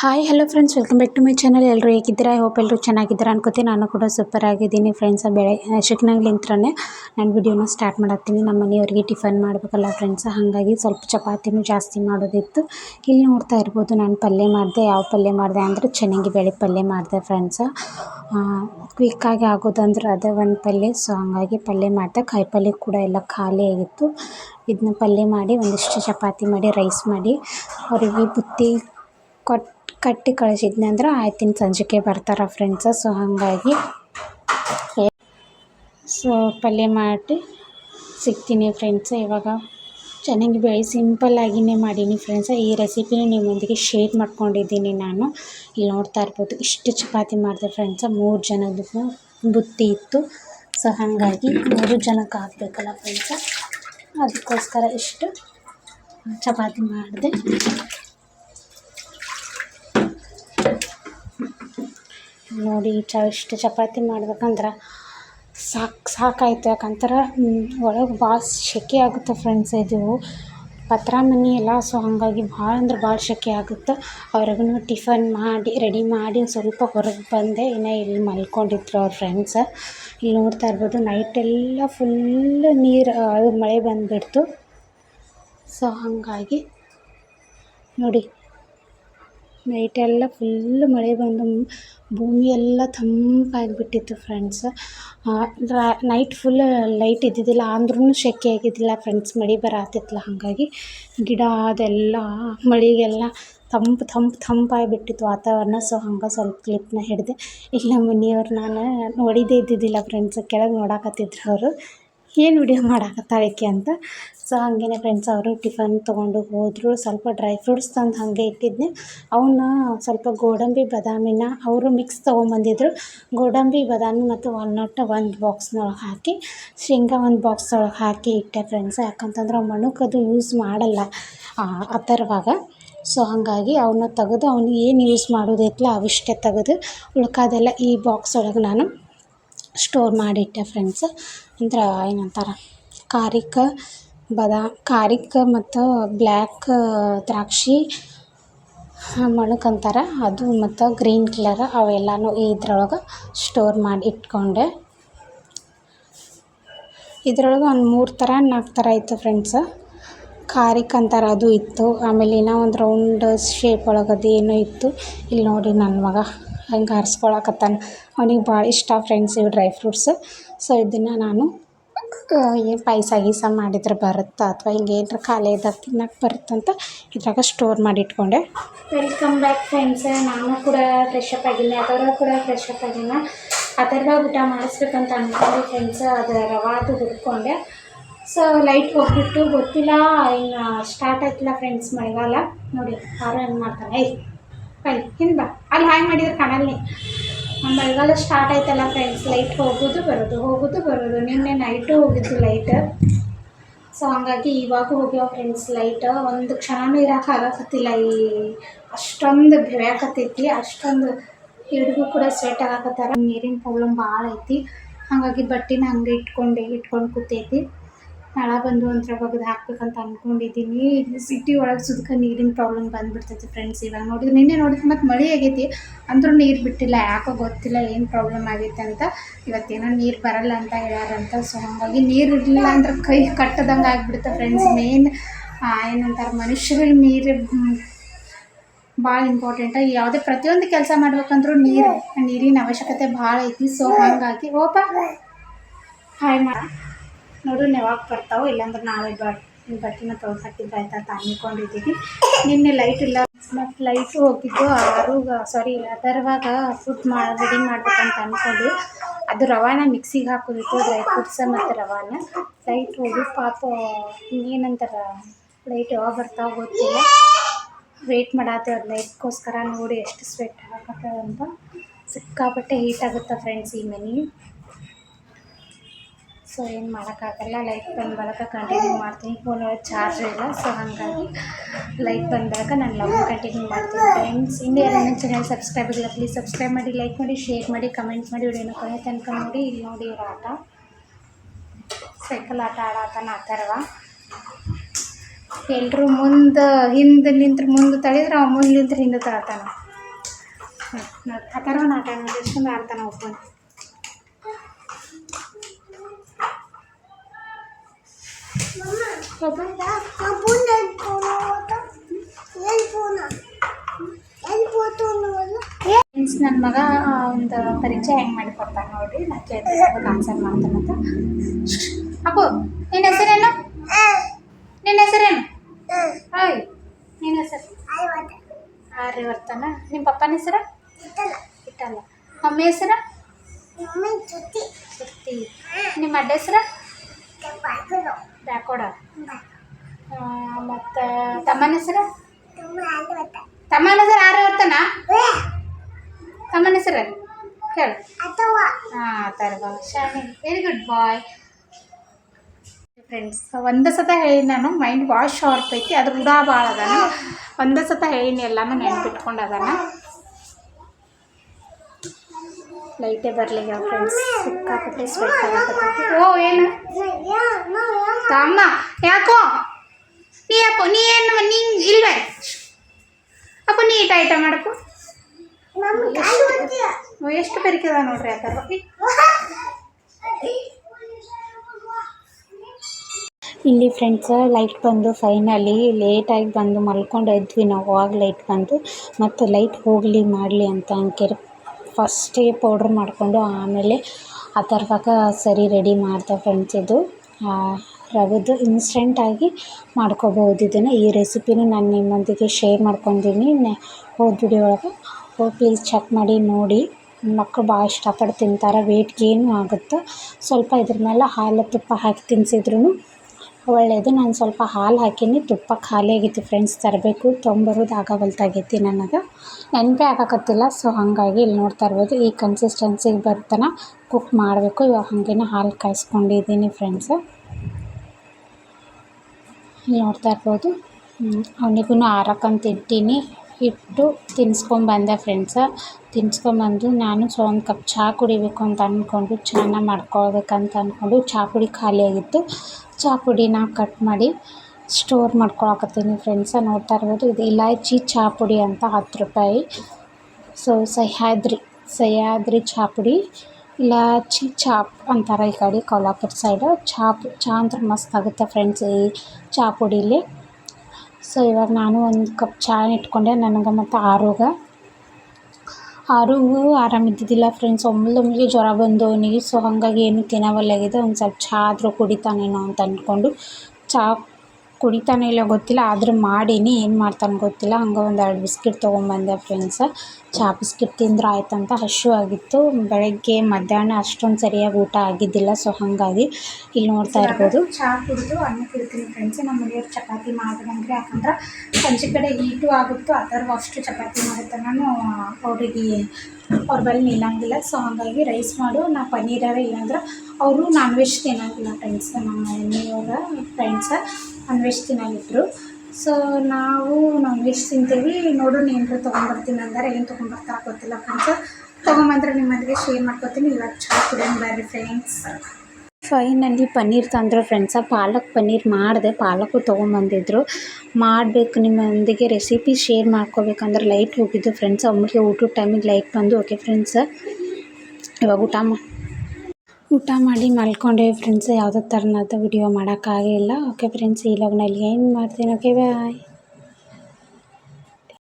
Hi hello friends welcome back to my channel ಎಲ್ಲರೂ ಹೇಗಿದ್ದೀರಾ? Hope ಎಲ್ಲರೂ ಚೆನ್ನಾಗಿದ್ದೀರಾ ಅನ್ಕೋತೀನಿ. ನಾನು ಕೂಡ ಸೂಪರ್ ಆಗಿದ್ದೀನಿ ಫ್ರೆಂಡ್ಸ್ ಬೆಳೆ ಚಿಕ್ಕನಾಗ್ಲಿಂತ್ರನೇ ನಾನು ವಿಡಿಯೋನ ಸ್ಟಾರ್ಟ್ ಮಾಡತ್ತೀನಿ. ನಮ್ಮ ಮನೆಯವ್ರಿಗೆ ಟಿಫನ್ ಮಾಡಬೇಕಲ್ಲ ಫ್ರೆಂಡ್ಸ್ ಹಾಗಾಗಿ ಸ್ವಲ್ಪ ಚಪಾತಿನೂ ಜಾಸ್ತಿ ಮಾಡೋದಿತ್ತು. ಇಲ್ಲಿ ನೋಡ್ತಾ ಇರ್ಬೋದು, ನಾನು ಪಲ್ಯ ಮಾಡಿದೆ. ಯಾವ ಪಲ್ಯ ಮಾಡಿದೆ ಅಂದರೆ ಚೆನ್ನಾಗಿ ಬೆಳೆ ಪಲ್ಯ ಮಾಡಿದೆ ಫ್ರೆಂಡ್ಸ ಕ್ವಿಕ್ಕಾಗಿ ಆಗೋದಂದ್ರೆ ಅದೇ ಒಂದು ಪಲ್ಯ. ಸೊ ಹಾಗಾಗಿ ಪಲ್ಯ ಮಾಡಿದೆ. ಕಾಯಿ ಪಲ್ಯ ಕೂಡ ಎಲ್ಲ ಖಾಲಿ ಆಗಿತ್ತು. ಇದನ್ನ ಪಲ್ಯ ಮಾಡಿ ಒಂದಿಷ್ಟು ಚಪಾತಿ ಮಾಡಿ ರೈಸ್ ಮಾಡಿ. ಅವರಿಗೆ ಬುತ್ತಿ ಕೊಟ್ಟು ಕಟ್ಟಿ ಕಳಿಸಿದ್ನಿ ಅಂದ್ರೆ ಆಯ್ತಿನ ಸಂಜೆಗೆ ಬರ್ತಾರೆ ಫ್ರೆಂಡ್ಸ ಸೊ ಹಾಗಾಗಿ ಸೊ ಪಲ್ಯ ಮಾಡಿ ಸಿಗ್ತೀನಿ ಫ್ರೆಂಡ್ಸ್ ಇವಾಗ ಚೆನ್ನಾಗಿ ಬೆಳೆ ಸಿಂಪಲ್ಲಾಗಿಯೇ ಮಾಡೀನಿ ಫ್ರೆಂಡ್ಸ ಈ ರೆಸಿಪಿನ ನಿಮ್ಮೊಂದಿಗೆ ಶೇರ್ ಮಾಡ್ಕೊಂಡಿದ್ದೀನಿ ನಾನು. ಇಲ್ಲಿ ನೋಡ್ತಾ ಇರ್ಬೋದು, ಇಷ್ಟು ಚಪಾತಿ ಮಾಡಿದೆ ಫ್ರೆಂಡ್ಸ ಮೂರು ಜನದ ಬುತ್ತಿ ಇತ್ತು. ಸೊ ಹಾಗಾಗಿ ಮೂರು ಜನಕ್ಕೆ ಆಗಬೇಕಲ್ಲ ಫ್ರೆಂಡ್ಸ ಅದಕ್ಕೋಸ್ಕರ ಇಷ್ಟು ಚಪಾತಿ ಮಾಡಿದೆ. ನೋಡಿ ಚ ಇಷ್ಟು ಚಪಾತಿ ಮಾಡ್ಬೇಕಂದ್ರೆ ಸಾಕು ಸಾಕಾಯ್ತು. ಯಾಕಂದ್ರೆ ಒಳಗೆ ಭಾಳ ಸೆಕೆ ಆಗುತ್ತೆ ಫ್ರೆಂಡ್ಸ್ ಇದು. ಪತ್ರ, ಮನೆ ಎಲ್ಲ ಸೊ ಹಾಗಾಗಿ ಭಾಳ ಅಂದ್ರೆ ಭಾಳ ಸೆಕೆ ಆಗುತ್ತೆ. ಅವ್ರಿಗೂ ಟಿಫನ್ ಮಾಡಿ ರೆಡಿ ಮಾಡಿ ಸ್ವಲ್ಪ ಹೊರಗೆ ಬಂದೆ. ಇನ್ನು ಇಲ್ಲಿ ಮಲ್ಕೊಂಡಿದ್ರು ಅವ್ರ ಫ್ರೆಂಡ್ಸ್ ಇಲ್ಲಿ ನೋಡ್ತಾ ಇರ್ಬೋದು ನೈಟೆಲ್ಲ ಫುಲ್ ನೀರು ಅದು ಮಳೆ ಬಂದುಬಿಡ್ತು. ಸೊ ಹಾಗಾಗಿ, ನೋಡಿ. ನೈಟೆಲ್ಲ ಫುಲ್ ಮಳೆ ಬಂದು ಭೂಮಿ ಎಲ್ಲ ತಂಪಾಗಿಬಿಟ್ಟಿತ್ತು ಫ್ರೆಂಡ್ಸ್ ನೈಟ್ ಫುಲ್ ಲೈಟ್ ಇದ್ದಿದ್ದಿಲ್ಲ ಅಂದ್ರೂ ಶೆಕೆ ಆಗಿದ್ದಿಲ್ಲ ಫ್ರೆಂಡ್ಸ್ ಮಳೆ ಬರತ್ತಿತ್ತಲ್ಲ ಹಾಗಾಗಿ ಗಿಡ ಅದೆಲ್ಲ, ಮಳೆಗೆಲ್ಲ ತಂಪು ತಂಪು ತಂಪಾಗಿಬಿಟ್ಟಿತ್ತು ವಾತಾವರಣ. ಸೊ ಹಂಗೆ ಸ್ವಲ್ಪ ಕ್ಲಿಪ್ನ ಹಿಡಿದೆ, ಇಲ್ಲ ಮನೆಯವ್ರು ನಾನು ನೋಡಿದ್ದೇ ಇದ್ದಿದ್ದಿಲ್ಲ ಫ್ರೆಂಡ್ಸ್ ಕೆಳಗೆ ನೋಡಕತ್ತಿದ್ರು ಅವರು. ಏನು ವಿಡಿಯೋ ಮಾಡಾಕತ್ತಾಳೆ ಈಕೆ ಅಂತ? ಸೊ ಹಾಗೇನೆ ಫ್ರೆಂಡ್ಸ್ ಅವರು ಟಿಫನ್ ತೊಗೊಂಡು ಹೋದರು. ಸ್ವಲ್ಪ ಡ್ರೈ ಫ್ರೂಟ್ಸ್ ತಂದು ಹಾಗೆ ಇಟ್ಟಿದ್ದೆ ಅವನ್ನ ಸ್ವಲ್ಪ ಗೋಡಂಬಿ ಬಾದಾಮಿನ ಅವರು ಮಿಕ್ಸ್ ತೊಗೊಂಬಂದಿದ್ರು. ಗೋಡಂಬಿ ಬಾದಾಮಿ ಮತ್ತು ವಾಲ್ನಟ್ ಒಂದು ಬಾಕ್ಸ್ನೊಳಗೆ ಹಾಕಿ, ಶೇಂಗಾ ಒಂದು ಬಾಕ್ಸ್ ಒಳಗೆ ಹಾಕಿ ಇಟ್ಟೆ ಫ್ರೆಂಡ್ಸ್ ಯಾಕಂತಂದ್ರೆ ಮಣುಕದು ಯೂಸ್ ಮಾಡಲ್ಲ, ಆ ಥರವಾಗ ಸೊ ಹಾಗಾಗಿ ಅವನ್ನ ತೆಗೆದು, ಅವ್ನು ಏನು ಯೂಸ್ ಮಾಡೋದೈತಲ್ಲ ಅವಿಷ್ಟೇ ತೆಗೆದು, ಉಳ್ಕಾದೆಲ್ಲ ಈ ಬಾಕ್ಸ್ ಒಳಗೆ ನಾನು ಸ್ಟೋರ್ ಮಾಡಿಟ್ಟೆ ಫ್ರೆಂಡ್ಸ್. ಅಂದ್ರೆ ಏನಂತಾರೆ ಖಾರಿಕ ಬದಾ ಖಾರಿಕ ಮತ್ತು ಬ್ಲ್ಯಾಕ್ ದ್ರಾಕ್ಷಿ ಮಣಕ್ ಅಂತಾರೆ. ಅದು ಮತ್ತು ಗ್ರೀನ್ ಕಲರ್ ಅವೆಲ್ಲನೂ ಇದ್ರೊಳಗೆ ಸ್ಟೋರ್ ಮಾಡಿ ಇಟ್ಕೊಂಡೆ. ಇದ್ರೊಳಗೆ ಒಂದು ಮೂರು ಥರ ನಾಲ್ಕು ಥರ ಇತ್ತು ಫ್ರೆಂಡ್ಸ್. ಖಾರಿಕ್ ಅಂತಾರೆ ಅದು ಇತ್ತು. ಆಮೇಲೆ ಇನ್ನೂ ಒಂದು ರೌಂಡ್ ಶೇಪ್ ಒಳಗೆ ಅದು ಏನೋ ಇತ್ತು. ಇಲ್ಲಿ ನೋಡಿ ನನ್ನ ಮಗ. ಹಂಗೆ ಆರಿಸ್ಕೊಳಕತ್ತಾನ. ಅವ್ನಿಗೆ ಭಾಳ ಇಷ್ಟ ಫ್ರೆಂಡ್ಸ್ ಇವು ಡ್ರೈ ಫ್ರೂಟ್ಸ್ ಸೊ ಇದನ್ನು ನಾನು ಏನು ಪಾಯಸ ಗೀಸ ಮಾಡಿದ್ರೆ ಬರುತ್ತಾ ಅಥವಾ ಹಿಂಗೆ ಏನರ ಖಾಲಿ ಇದ್ದಾಗ ತಿನ್ನಕ್ಕೆ ಬರುತ್ತಂತ ಇದ್ರಾಗ ಸ್ಟೋರ್ ಮಾಡಿ ಇಟ್ಕೊಂಡೆ. ವೆಲ್ಕಮ್ ಬ್ಯಾಕ್ ಫ್ರೆಂಡ್ಸ್ ನಾನು ಕೂಡ ಫ್ರೆಶ್ ಅಪ್ ಆಗಿನಿ ಅದರ ಕೂಡ ಫ್ರೆಶ್ ಅಪ್ ಆಗಿನ ಅದೆಲ್ಲ ಊಟ ಮಾಡಿಸ್ಬೇಕಂತ ಅಂದ್ಕೊಂಡೆ ಫ್ರೆಂಡ್ಸ್ ಅದು ರವಾದು ಹುಡ್ಕೊಂಡೆ. ಸೊ ಲೈಟ್ ಹೋಗ್ಬಿಟ್ಟು ಗೊತ್ತಿಲ್ಲ, ಇನ್ನು ಸ್ಟಾರ್ಟ್ ಆಯ್ತಿಲ್ಲ ಫ್ರೆಂಡ್ಸ್ ಮಳೆಗಾಲ. ನೋಡಿ ಯಾರು ಹೆಂಗೆ ಮಾಡ್ತಾನೆ ಐ ಬೈ ಹಿಂದೆ ಅಲ್ಲಿ ಹ್ಯಾಂಗೆ ಮಾಡಿದ್ರೆ ಕಾಣಲ್ಲಿ. ಮಳೆಗಾಲ ಸ್ಟಾರ್ಟ್ ಆಯ್ತಲ್ಲ ಫ್ರೆಂಡ್ಸ್ ಲೈಟ್ ಹೋಗೋದು ಬರೋದು ಹೋಗೋದು ಬರೋದು. ನಿನ್ನೆ ನೈಟು ಹೋಗಿದ್ದು ಲೈಟ್ ಸೊ ಹಾಗಾಗಿ ಇವಾಗ ಹೋಗ್ಯಾವ ಫ್ರೆಂಡ್ಸ್ ಲೈಟ್ ಒಂದು ಕ್ಷಣನೂ ಇರೋಕೆ ಆಗಕತ್ತಿಲ್ಲ ಈ ಅಷ್ಟೊಂದು ಬೆವ್ಯಾಕತ್ತೈತಿ ಅಷ್ಟೊಂದು ಹಿಡಿದು ಕೂಡ ಸ್ವೆಟ್ ಆಗಕತ್ತಾರ. ನೀರಿನ ಪ್ರಾಬ್ಲಮ್ ಭಾಳ ಐತಿ. ಹಾಗಾಗಿ ಬಟ್ಟೆನ ಹಂಗೆ ಇಟ್ಕೊಂಡೆ, ಇಟ್ಕೊಂಡು ಕೂತೈತಿ. ನಾಳೆ ಬಂದು ಒಂಥರ ಒಗ್ದು ಹಾಕ್ಬೇಕಂತ ಅಂದ್ಕೊಂಡಿದ್ದೀನಿ ಸಿಟಿ ಒಳಗೆ ಸುದ್ಕ ನೀರಿನ ಪ್ರಾಬ್ಲಮ್ ಬಂದ್ಬಿಡ್ತೈತಿ ಫ್ರೆಂಡ್ಸ್ ಇವಾಗ. ನೋಡಿದ್ರೆ ನಿನ್ನೆ ನೋಡಿದ್ರೆ ಮತ್ತು ಮಳೆ ಆಗೈತಿ. ಅಂದರೂ ನೀರು ಬಿಟ್ಟಿಲ್ಲ. ಯಾಕೋ ಗೊತ್ತಿಲ್ಲ ಏನು ಪ್ರಾಬ್ಲಮ್ ಆಗೈತೆ ಅಂತ. ಇವತ್ತೇನೋ ನೀರು ಬರಲ್ಲ ಅಂತ ಹೇಳ್ಯಾರಂತ. ಸೊ ಹಾಗಾಗಿ ನೀರು ಇರಲಿಲ್ಲ ಅಂದ್ರೆ ಕೈ ಕಟ್ಟದಂಗೆ ಆಗಿಬಿಡುತ್ತೆ ಫ್ರೆಂಡ್ಸ್ ಮೇನ್ ಏನಂತಾರೆ ಮನುಷ್ಯರಿಗೆ ನೀರು ಭಾಳ ಇಂಪಾರ್ಟೆಂಟ್ ಯಾವುದೇ ಪ್ರತಿಯೊಂದು ಕೆಲಸ ಮಾಡ್ಬೇಕಂದ್ರೂ ನೀರು, ನೀರಿನ ಅವಶ್ಯಕತೆ ಭಾಳ ಐತಿ. ಸೊ ಹಾಗಾಗಿ, ಓಪ ಹಾಯ್ ಮಾಡ. ನೋಡು ಯಾವಾಗ ಬರ್ತಾವೆ ಇಲ್ಲಾಂದ್ರೆ ನಾಳೆ ಬಟ್ ಬಟ್ಟೆನ ಅಂತ ಅಂದ್ಕೊಂಡಿದ್ದೀನಿ ನಿನ್ನೆ ಲೈಟ್ ಇಲ್ಲ. ಮತ್ತು ಲೈಟು ಹೋಗಿದ್ದು ಆರು ಸಾರಿ ಅದರವಾಗ ಫುಡ್ ಮಾಡಿ ರೆಡಿ ಮಾಡ್ಬೇಕಂತ ಅಂದ್ಕೊಂಡು ಅದು ರವಾನ ಮಿಕ್ಸಿಗೆ ಹಾಕೋದಿತ್ತು ಡ್ರೈ ಫ್ರೂಟ್ಸ ಮತ್ತು ರವಾನ. ಲೈಟ್ ಹೋಗಿ ಪಾಪ ಏನಂತಾರ ಲೈಟ್ ಯಾವಾಗ ಬರ್ತಾವೆ ಗೊತ್ತಿಲ್ಲ. ವೆಯ್ಟ್ ಮಾಡತ್ತೆ ಅದು ಲೈಟ್ಗೋಸ್ಕರ ನೋಡಿ ಎಷ್ಟು ಸ್ವೆಟ್ ಹಾಕತ್ತೆ ಅಂತ ಸಿಕ್ಕಾಪಟ್ಟೆ ಹೀಟ್ ಆಗುತ್ತೆ ಫ್ರೆಂಡ್ಸ್ ಈ ಮನೆ? ಸೊ ಏನು ಮಾಡೋಕ್ಕಾಗಲ್ಲ ಲೈಟ್ ಬಂದ ಬಳಿಕ ಕಂಟಿನ್ಯೂ ಮಾಡ್ತೀನಿ. ಫೋನ್ ಒಳಗೆ ಚಾರ್ಜ್ ಇಲ್ಲ. ಸೊ ಹಾಗಾಗಿ ಲೈಟ್ ಬಂದ್ ಬಳಿಕ ನಾನು ಲವ್ ಕಂಟಿನ್ಯೂ ಮಾಡ್ತೀನಿ. ಫ್ರೆಂಡ್ಸ್ ಇಂಡಿಯಾ ನನ್ನ ಚಾನಲ್ ಸಬ್ಸ್ಕ್ರೈಬ್ ಇಲ್ಲ ಪ್ಲೀಸ್ ಸಬ್ಸ್ಕ್ರೈಬ್ ಮಾಡಿ ಲೈಕ್ ಮಾಡಿ ಶೇರ್ ಮಾಡಿ ಕಮೆಂಟ್ ಮಾಡಿ. ವಿಡಿಯೋನ ಕೊನೆ ತನಕ ನೋಡಿ. ಇಲ್ಲಿ ನೋಡಿ ಇವ್ರ ಆಟ. ಸೈಕಲ್ ಆಟ ಆಡತ್ತಾನ ಆ ಥರವ ಎಲ್ಲರೂ ಮುಂದೆ, ಹಿಂದೆ ನಿಂತ್ರೆ ಮುಂದೆ ತಳಿದ್ರೆ ಅವ್ ಮುಂದೆ ನಿಂತ್ರೆ ಹಿಂದೆ ತಳತಾನ. ಆ ಥರ ಆಟ ಆಡ್ತಾನೆ ಒಬ್ಬನು ನನ್ನ ಮಗ ಒಂದು ಪರಿಚಯ ಹೆಂಗೆ ಮಾಡಿಕೊಡ್ತಾನೆ ನೋಡ್ರಿ. ನಾ ಕೇಳ್ತೀನಿ ಸ್ವಲ್ಪ ಆನ್ಸರ್ ಮಾಡ್ತಾನಂತ ಅಪ್ಪು ನಿನ್ನ ಹೆಸರೇನು? ನಿನ್ನ ಹೆಸರೇನು? ಹಾಯ್ ನಿನ್ನ ಹೆಸರು? ಬರ್ತಾನ ನಿಮ್ಮ ಪಪ್ಪನ ಹೆಸರ? ಇಟ್ಟಲ್ಲ. ಮಮ್ಮಿ ಹೆಸರ? ಸುತ್ತಿ ನಿಮ್ಮ ಅಡ್ಡ ಹೆಸರ? ಬ್ಯಾಕೋಡ ಮತ್ತು ತಮ್ಮನ ಹೆಸರು? ತಮ್ಮನ ಹೆಸರು ಆರ್ಯವರ್ತನ ತಮ್ಮನ ಹೆಸರು ಕೇಳು ಹಾಂ Atharva Shani very good boy friends ಒಂದು ಸತ ಹೇಳಿ ನಾನು ಮೈಂಡ್ ವಾಶ್ ಶಾರ್ಪ್ ಐತಿ. ಅದ್ರ ಉಡಾ ಭಾಳ ಅದಾನ. ಒಂದೇ ಸತ ಹೇಳಿನಿ ಎಲ್ಲಾನು ನೆನ್ಪಿಟ್ಕೊಂಡು ಅದಾನ. ಲೈಟೇ ಬರಲಿಲ್ಲ ಫ್ರೆಂಡ್ಸ್ ಸಿಕ್ಕಾಪಟ್ಟೆ ಸ್ವೆಟ್ ಓ ಏನು? ಅಮ್ಮ ಯಾಕೋ? ನೀ ಅಪ್ಪ ನೀ ಏನು ನೀ ಇಲ್ವೇ? ಅಪ್ಪ ನೀ ಈಟ ಐಟ ಮಾಡಕು ಎಷ್ಟು ಬೆರಿಕದ ನೋಡ್ರಿ ಯಾಕಾರ ಇಲ್ಲಿ ಫ್ರೆಂಡ್ಸ್ ಲೈಟ್ ಬಂದು ಫೈನಲಿ ಲೇಟಾಗಿ ಬಂದು ಮಲ್ಕೊಂಡು ಎದ್ವಿ ನಾವು. ಆಗ ಲೈಟ್ ಬಂದು. ಮತ್ತು ಲೈಟ್ ಹೋಗಲಿ ಮಾಡಲಿ ಅಂತ ಅಂಕೇರಿ ಫಸ್ಟೇ ಪೌಡ್ರ್ ಮಾಡಿಕೊಂಡು ಆಮೇಲೆ ಆ ಅಥರ್ವಾಗ ಸರಿ ರೆಡಿ ಮಾಡ್ದೆ ಫ್ರೆಂಡ್ಸ್ ಇದು. ರವೆದು ಇನ್ಸ್ಟೆಂಟಾಗಿ ಮಾಡ್ಕೋಬೋದು ಇದನ್ನು ಈ ರೆಸಿಪಿನ ನಾನು ನಿಮ್ಮೊಂದಿಗೆ ಶೇರ್ ಮಾಡ್ಕೊಂಡಿನಿ. ಹೋದ ವಿಡಿಯೋ ಒಳಗೆ. ಹೋಗಿ ಪ್ಲೀಸ್ ಚೆಕ್ ಮಾಡಿ, ನೋಡಿ. ಮಕ್ಕಳು ಭಾಳ ಇಷ್ಟಪಟ್ಟು ತಿಂತಾರೆ. ವೇಟ್ ಗೇನು ಆಗುತ್ತೆ. ಸ್ವಲ್ಪ ಇದ್ರ ಮೇಲೆ ಹಾಲು ತುಪ್ಪ ಹಾಕಿ ತಿನ್ಸಿದ್ರೂ ಒಳ್ಳೆಯದು ನಾನು ಸ್ವಲ್ಪ ಹಾಲು ಹಾಕೀನಿ. ತುಪ್ಪ ಖಾಲಿ ಆಗೈತಿ ಫ್ರೆಂಡ್ಸ್ ತರಬೇಕು. ತೊಗೊಂಬರೋದು ಆಗವಲ್ತಾಗೈತಿ ನನಗೆ. ನೆನಪೇ ಆಗಕತ್ತಿಲ್ಲ. ಸೊ ಹಾಗಾಗಿ ಇಲ್ಲಿ ನೋಡ್ತಾ ಇರ್ಬೋದು. ಈ ಕನ್ಸಿಸ್ಟೆನ್ಸಿಗೆ ಬರ್ತಾನೆ ಕುಕ್ ಮಾಡಬೇಕು. ಇವಾಗ ಹಾಗೇನೆ ಹಾಲು ಕಾಯಿಸ್ಕೊಂಡಿದ್ದೀನಿ ಫ್ರೆಂಡ್ಸ್ ಇಲ್ಲಿ ನೋಡ್ತಾ ಇರ್ಬೋದು. ಅವನಿಗೂ ಆರಕ್ಕಂತ ಇಟ್ಟೀನಿ ಇಟ್ಟು ತಿನ್ಸ್ಕೊಂಬಂದೆ ಫ್ರೆಂಡ್ಸ ತಿನ್ಸ್ಕೊಂಬಂದು ನಾನು ಸೊ ಒಂದು ಕಪ್ ಚಹಾ ಕುಡಿಬೇಕು ಅಂತ ಅಂದ್ಕೊಂಡು ಚಹಾನ ಮಾಡ್ಕೊಳ್ಬೇಕಂತ ಅಂದ್ಕೊಂಡು ಚಹಾ ಪುಡಿ ಖಾಲಿಯಾಗಿತ್ತು ಚಹಾ ಪುಡಿನ ಕಟ್ ಮಾಡಿ ಸ್ಟೋರ್ ಮಾಡ್ಕೊಳಕತ್ತೀನಿ ಫ್ರೆಂಡ್ಸ ನೋಡ್ತಾ ಇರ್ಬೋದು. ಇದು ಇಲಾಚಿ ಚಹಾ ಪುಡಿ ಅಂತ ಹತ್ತು ರೂಪಾಯಿ ಸೊ ಸಹ್ಯಾದ್ರಿ ಸಹ್ಯಾದ್ರಿ ಚಹಾ ಪುಡಿ ಇಲಾಚಿ ಚಾಪ್ ಅಂತಾರೆ ಈ ಕಡೆ ಕೊಲ್ಹಾಪುರ ಸೈಡ್ ಚಾಪ್ ಚಹಾ ಅಂದ್ರೆ ಮಸ್ತ್ ಆಗುತ್ತೆ ಫ್ರೆಂಡ್ಸ್ ಈ ಚಹಾ ಪುಡಿಲಿ ಸೊ ಇವಾಗ ನಾನು ಒಂದು ಕಪ್ ಚಹಾ ಇಟ್ಕೊಂಡೆ. ನನಗೆ ಮತ್ತು ಆರುಗೆ ಆರುಗೂ ಆರಾಮಿದ್ದಿದ್ದಿಲ್ಲ ಫ್ರೆಂಡ್ಸ್ ಒಮ್ಮೆಲೆ ಜ್ವರ ಬಂದು ಅವನಿಗೆ ಸೊ ಹಾಗಾಗಿ ಏನು ತಿನ್ನವಲ್ಲಾಗಿದೆ ಒಂದು ಸ್ವಲ್ಪ ಚಹಾ ಆದರೂ ಕುಡಿತಾನೇನೋ ಅಂತ ಅಂದ್ಕೊಂಡು ಚಹಾ ಕುಡಿತಾನೋ ಇಲ್ಲೋ ಗೊತ್ತಿಲ್ಲ ಆದರೂ ಮಾಡೀನಿ. ಏನು ಮಾಡ್ತಾನೆ ಗೊತ್ತಿಲ್ಲ. ಹಂಗೆ ಒಂದು ಎರಡು ಬಿಸ್ಕಿಟ್ ತೊಗೊಂಬಂದೆ ಫ್ರೆಂಡ್ಸ ಚಹಾ ಬಿಸ್ಕಿಟ್ ತಿಂದ್ರೆ ಆಯ್ತಂತ ಆಗಿತ್ತು. ಬೆಳಗ್ಗೆ ಮಧ್ಯಾಹ್ನ ಅಷ್ಟೊಂದು ಸರಿಯಾಗಿ ಊಟ ಆಗಿದ್ದಿಲ್ಲ ಸೊ ಹಾಗಾಗಿ ಇಲ್ಲಿ ನೋಡ್ತಾ ಇರ್ಬೋದು. ಚಹಾ ಕುಡಿದು ಅನ್ನ ಕುಡಿತೀನಿ ಫ್ರೆಂಡ್ಸ್ ನಮ್ಮ ಮನೆಯವ್ರು ಚಪಾತಿ ಮಾಡಿದಂಗೆ ಯಾಕಂದ್ರೆ ಸಂಜೆ ಕಡೆ ಹೀಟು ಆಗುತ್ತೋ ಅದರ ಅಷ್ಟು ಚಪಾತಿ ಮಾಡುತ್ತೆ ನಾನು ಅವರಿಗೆ ಅವ್ರ ಬಳಿ ನಿಲ್ಲಂಗಿಲ್ಲ. ಸೊ ಹಾಗಾಗಿ ರೈಸ್ ಮಾಡು ನಾ ಪನ್ನೀರ ಇಲ್ಲಾಂದ್ರೆ ಅವರು ನಾನ್ ವೆಜ್ ತಿನ್ನೋಂಗಿಲ್ಲ ಫ್ರೆಂಡ್ಸ್ ನಮ್ಮ ಮನೆಯವರ ಫ್ರೆಂಡ್ಸ ನಾನ್ ವೆಜ್ ತಿನ್ನೋಂಗಿದ್ರು. ಸೊ ನಾವು ನಾನ್ ವೆಜ್ ತಿಂತೀವಿ. ನೋಡು ಏನಾರ ತೊಗೊಂಬರ್ತೀನಿ ಅಂದರೆ ಏನು ತೊಗೊಂಬರ್ತಾರ ಗೊತ್ತಿಲ್ಲ ಫ್ರೆಂಡ್ಸ್ ತೊಗೊಂಬಂದ್ರೆ ನಿಮ್ಮೊಂದಿಗೆ ಶೇರ್ ಮಾಡ್ಕೊತೀನಿ. ಇವಾಗ ಚಹಾ ಕುಡಿಯೋಣ ಬರ್ರಿ ಫ್ರೆಂಡ್ಸ್ ಫೈನಲ್ಲಿ ಪನ್ನೀರ್ ತಂದರು ಫ್ರೆಂಡ್ಸ ಪಾಲಕ್ ಪನ್ನೀರ್ ಮಾಡಿದೆ. ಪಾಲಕ್ಕು ತೊಗೊಂಬಂದಿದ್ರು. ಮಾಡಬೇಕು. ನಿಮ್ಮೊಂದಿಗೆ ರೆಸಿಪಿ ಶೇರ್ ಮಾಡ್ಕೋಬೇಕಂದ್ರೆ ಲೈಟ್ ಹೋಗಿದ್ದು ಫ್ರೆಂಡ್ಸ್ ಅವ್ರಿಗೆ ಊಟದ ಟೈಮಿಗೆ ಲೈಟ್ ಬಂದು ಓಕೆ ಫ್ರೆಂಡ್ಸ್ ಇವಾಗ ಊಟ ಮಾ ಊಟ ಮಾಡಿ ಮಲ್ಕೊಂಡೆ ಫ್ರೆಂಡ್ಸ್ ಯಾವುದೇ ಥರನಾದ ವಿಡಿಯೋ ಮಾಡೋಕ್ಕಾಗಿಲ್ಲ ಓಕೆ ಫ್ರೆಂಡ್ಸ್ ಈ ಲಾಗ್ನಲ್ಲಿ ಏನು ಮಾಡ್ತೀನಿ? Okay bye